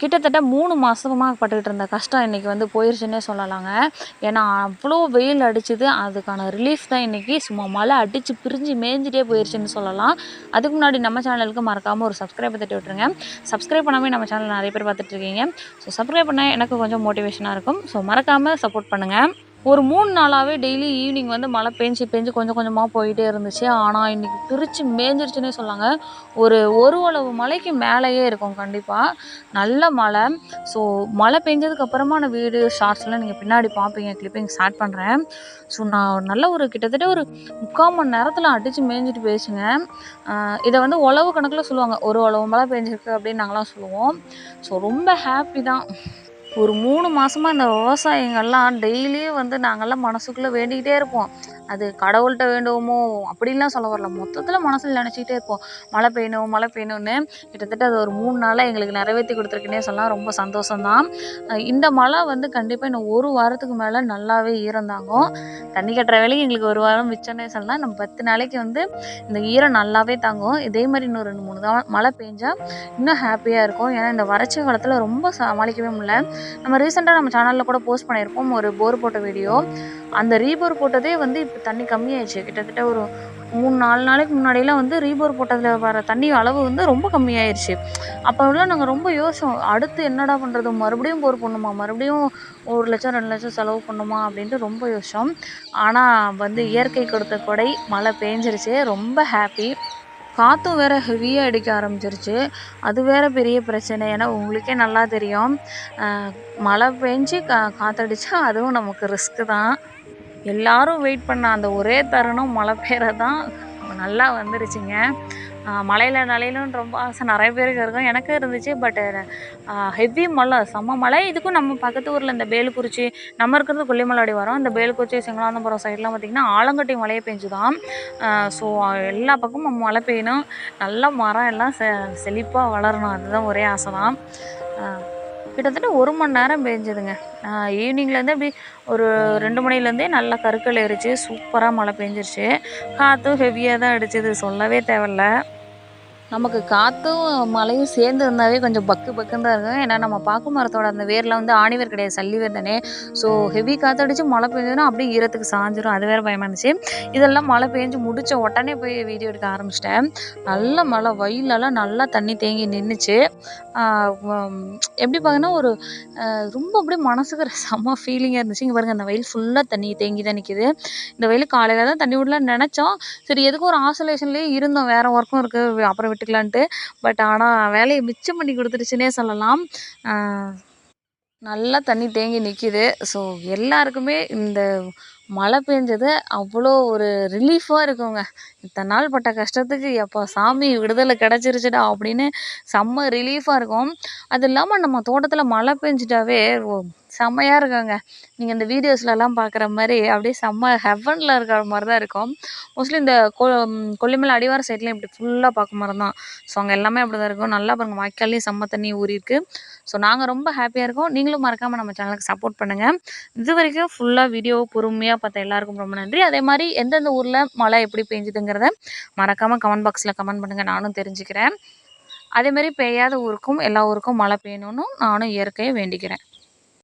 கிட்டத்தட்ட மூணு மாதமாக பட்டுக்கிட்டு இருந்த கஷ்டம் இன்றைக்கி வந்து போயிருச்சுன்னே சொல்லலாங்க. ஏன்னா அவ்வளோ வெயில் அடிச்சுது அதுக்கான ரிலீஃப் தான் இன்றைக்கி சும்மா மழை அடித்து பிரிஞ்சு மேய்ஞ்சிட்டே போயிருச்சுன்னு சொல்லலாம். அதுக்கு முன்னாடி நம்ம சேனலுக்கு மறக்காமல் ஒரு சப்ஸ்கிரைப் தட்டி விட்டுருங்க. சப்ஸ்கிரைப் பண்ணாமல் நம்ம சேனல் நிறைய பேர் பார்த்துட்ருக்கீங்க ஸோ சப்ஸ்கிரைப் பண்ணால் எனக்கு கொஞ்சம் மோட்டிவேஷனாக இருக்கும். ஸோ மறக்காமல் சப்போர்ட் பண்ணுங்கள் ஒரு மூணு நாளாகவே டெய்லி ஈவினிங் வந்து மழை பெஞ்சு பெஞ்சு கொஞ்சம் கொஞ்சமாக போயிட்டே இருந்துச்சு. ஆனால் இன்றைக்கி பிரித்து மேஞ்சிருச்சுன்னே சொல்லாங்க. ஒரு ஒரு அளவு மழைக்கு மேலேயே இருக்கும் கண்டிப்பாக நல்ல மழை. ஸோ மழை பெஞ்சதுக்கு அப்புறமா நான் வீடியோ ஷார்ட்ஸ்லாம் நீங்கள் பின்னாடி பார்ப்பீங்க கிளிப்பிங் ஸ்டார்ட் பண்ணுறேன் ஸோ நான் நல்ல ஒரு கிட்டத்தட்ட ஒரு முக்கால் மணி நேரத்தில் அடித்து மேய்ஞ்சிட்டு பேசுங்க இதை வந்து உழவு கணக்கில் சொல்லுவாங்க. ஒரு உழவு மழை பெஞ்சிருக்கு அப்படின்னு நாங்களாம் சொல்லுவோம். ஸோ ரொம்ப ஹாப்பி தான். ஒரு மூணு மாதமாக இந்த விவசாயிங்கள்லாம் டெய்லியும் வந்து நாங்கள்லாம் மனசுக்குள்ளே வேண்டிக்கிட்டே இருப்போம். அது கடவுள்கிட்ட வேண்டுவோமோ? அப்படின்லாம் சொல்ல வரல. மொத்தத்தில் மனசில் நினச்சிக்கிட்டே இருப்போம். மழை பெய்யணும் மழை பெய்யணும்னு. கிட்டத்தட்ட அது ஒரு மூணு நாளாக எங்களுக்கு நிறைவேற்றி கொடுத்துருக்குன்னே சொல்லலாம். ரொம்ப சந்தோஷம்தான். இந்த மழை வந்து கண்டிப்பாக இன்னும் ஒரு வாரத்துக்கு மேலே நல்லாவே ஈரந்தாங்கும். தண்ணி கட்டுற வேலைக்கு எங்களுக்கு ஒரு வாரம் மிச்சம்னே சொல்லலாம். நம்ம பத்து நாளைக்கு வந்து இந்த ஈரம் நல்லாவே தாங்கும். இதே மாதிரி இன்னும் ரெண்டு மூணு தான் மழை பெஞ்சால் இன்னும் ஹாப்பியாக இருக்கும். ஏன்னா இந்த வறட்சி காலத்தில் ரொம்ப சமாளிக்கவே முடியல. நம்ம ரீசெண்டாக நம்ம சேனலில் கூட போஸ்ட் பண்ணியிருப்போம் ஒரு போர் போட்ட வீடியோ அந்த ரீபோர் போட்டதே வந்து இப்போ தண்ணி கம்மியாயிடுச்சு. கிட்டத்தட்ட ஒரு மூணு நாலு நாளைக்கு முன்னாடியெல்லாம் வந்து ரீபோர் போட்டதில் வர தண்ணி அளவு வந்து ரொம்ப கம்மியாயிருச்சு. அப்போல்லாம் நாங்கள் ரொம்ப யோசிச்சோம் அடுத்து என்னடா பண்ணுறது மறுபடியும் போர் பண்ணுமா மறுபடியும் ஒரு லட்சம் ரெண்டு லட்சம் செலவு பண்ணுமா? அப்படின்ட்டு ரொம்ப யோசிச்சோம். ஆனால் வந்து இயற்கை கொடுத்த கொடை மழை பேஞ்சிருச்சு. ரொம்ப ஹாப்பி காற்றும் வேறு ஹெவியாக அடிக்க ஆரம்பிச்சிருச்சு. அது வேற பெரிய பிரச்சனை. ஏன்னா உங்களுக்கே நல்லா தெரியும். மழை பெஞ்சு கா காற்றடிச்சா அதுவும் நமக்கு ரிஸ்க்கு தான். எல்லாரும் வெயிட் பண்ண அந்த ஒரே தருணம் மழை பெய்யறதான் நல்லா வந்துருச்சுங்க. மழையில் நலையிலும் ரொம்ப ஆசை. நிறைய பேருக்கு இருக்கும். எனக்கு இருந்துச்சு. பட் ஹெவி மழை. செம்ம மழை. இதுக்கும் நம்ம பக்கத்து ஊரில் இந்த பேலுக்குறிச்சி நம்ம இருக்கிறது கொல்லிமலாடி வரோம். இந்த பேலுக்குறிச்சி சிங்களாந்தபுரம் சைட்லாம் பார்த்திங்கன்னா ஆலங்கட்டி மழையை பெஞ்சுதான் ஸோ எல்லா பக்கமும் மழை பெய்யணும். நல்ல மரம் எல்லாம் செ செழிப்பாக வளரணும். அதுதான் ஒரே ஆசை தான் கிட்டத்தட்ட ஒரு மணி நேரம் பெஞ்சதுங்க. ஈவினிங்லேருந்து அப்படி ஒரு ரெண்டு மணிலேருந்தே நல்லா கருக்கள் ஏறிச்சு. சூப்பராக மழை பெஞ்சிருச்சு. காற்றும் ஹெவியாக தான் அடிச்சது. சொல்லவே தேவையில்ல. நமக்கு காற்றும் மழையும் சேர்ந்து இருந்தாவே கொஞ்சம் பக்கு பக்குன்னு தான் இருக்கும். ஏன்னா நம்ம பாக்கு மரத்தோட அந்த வேரில் வந்து ஆணிவேர் கிடையாது சல்லி வேர் தானே. ஸோ ஹெவி காற்றடிச்சு மழை பெஞ்சதுன்னா அப்படியே ஈரத்துக்கு சாஞ்சிரும். அது வேறு பயமாக இருந்துச்சு. இதெல்லாம் மழை பெஞ்சு முடிச்ச உடனே போய் வீடியோ எடுக்க ஆரம்பிச்சிட்டேன். நல்ல மழை வயலெல்லாம் நல்லா தண்ணி தேங்கி நின்றுச்சு எப்படி பார்க்கணும் ஒரு ரொம்ப அப்படியே மனசுக்கு ஒரு செம்ம ஃபீலிங்காக இருந்துச்சு. இங்கே பாருங்கள் அந்த வயல் ஃபுல்லாக தண்ணி தேங்கி தான் நிற்கிது இந்த வயல் காலையில் தான் தண்ணி விடலான்னு நினச்சோம். சரி எதுக்கும் ஒரு ஆசோலேஷன்லேயே இருந்தோம். வேறு ஒர்க்கும் இருக்குது அப்புறம் விட்டுக்கலான்ட்டு பட் ஆனால் வேலையை மிச்சம் பண்ணி கொடுத்துருச்சுன்னே சொல்லலாம். நல்லா தண்ணி தேங்கி நிற்கிது ஸோ எல்லாருக்குமே இந்த மழை பெஞ்சது அவ்வளோ ஒரு ரிலீஃபாக இருக்குங்க. இத்தனை நாள் பட்ட கஷ்டத்துக்கு எப்போ சாமி விடுதலை கிடச்சிருச்சுடா அப்படின்னு செம்ம ரிலீஃபாக இருக்கும். அது இல்லாமல் நம்ம தோட்டத்தில் மழை பெஞ்சிட்டாவே ஓ செம்மையாக இருக்குங்க. நீங்கள் இந்த வீடியோஸ்லலாம் பார்க்குற மாதிரி அப்படியே செம்ம ஹெவனில் இருக்கிற மாதிரி தான் இருக்கும். மோஸ்ட்லி இந்த கொ கொல்லிமலை அடிவார சைட்லேயும் இப்படி ஃபுல்லாக பார்க்க மாதிரி தான் ஸோ அங்கே எல்லாமே அப்படி தான் இருக்கும். நல்லா பாருங்கள் வாய்க்கால்லையும் செம்ம தண்ணி ஊறியிருக்கு ஸோ நாங்கள் ரொம்ப ஹாப்பியாக இருக்கோம். நீங்களும் மறக்காமல் நம்ம சேனலுக்கு சப்போர்ட் பண்ணுங்கள் இது வரைக்கும் ஃபுல்லாக வீடியோ பொறுமையாக பார்த்த எல்லாருக்கும் ரொம்ப நன்றி. அதே மாதிரி எந்தெந்த ஊரில் மழை எப்படி பெஞ்சுதுங்கிறத மறக்காமல் கமெண்ட் பாக்ஸில் கமெண்ட் பண்ணுங்கள் நானும் தெரிஞ்சுக்கிறேன். அதேமாரி பெய்யாத ஊருக்கும் எல்லா ஊருக்கும் மழை பெய்யணும்னு நானும் இயற்கையை வேண்டிக்கிறேன்.